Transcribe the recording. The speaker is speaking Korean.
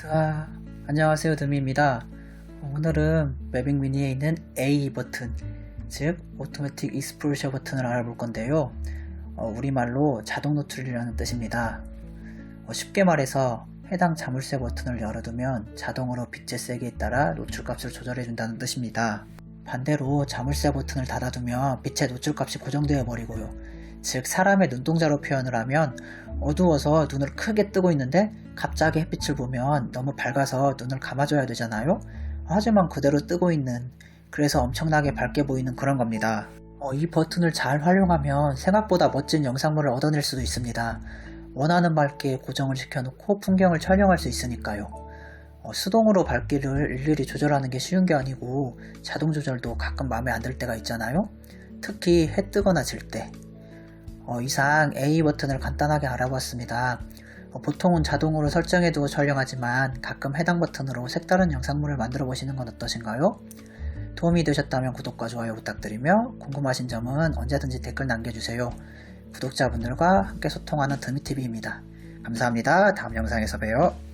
자, 안녕하세요 드미입니다. 오늘은 매빅 미니에 있는 A 버튼, 즉 오토매틱 익스플로셔 버튼을 알아볼 건데요. 어, 우리말로 자동 노출이라는 뜻입니다. 어, 쉽게 말해서 해당 자물쇠 버튼을 열어두면 자동으로 빛의 세기에 따라 노출값을 조절해준다는 뜻입니다. 반대로 자물쇠 버튼을 닫아두면 빛의 노출값이 고정되어 버리고요. 즉 사람의 눈동자로 표현을 하면 어두워서 눈을 크게 뜨고 있는데 갑자기 햇빛을 보면 너무 밝아서 눈을 감아줘야 되잖아요. 하지만 그대로 뜨고 있는 그래서 엄청나게 밝게 보이는 그런 겁니다. 어, 이 버튼을 잘 활용하면 생각보다 멋진 영상물을 얻어낼 수도 있습니다. 원하는 밝기에 고정을 시켜놓고 풍경을 촬영할 수 있으니까요. 어, 수동으로 밝기를 일일이 조절하는 게 쉬운 게 아니고 자동 조절도 가끔 마음에 안 들 때가 있잖아요. 특히 해 뜨거나 질 때. 어, 이상 A 버튼을 간단하게 알아봤습니다. 어, 보통은 자동으로 설정해두고 촬영하지만 가끔 해당 버튼으로 색다른 영상물을 만들어 보시는 건 어떠신가요? 도움이 되셨다면 구독과 좋아요 부탁드리며 궁금하신 점은 언제든지 댓글 남겨주세요. 구독자분들과 함께 소통하는 드미TV입니다. 감사합니다. 다음 영상에서 봬요.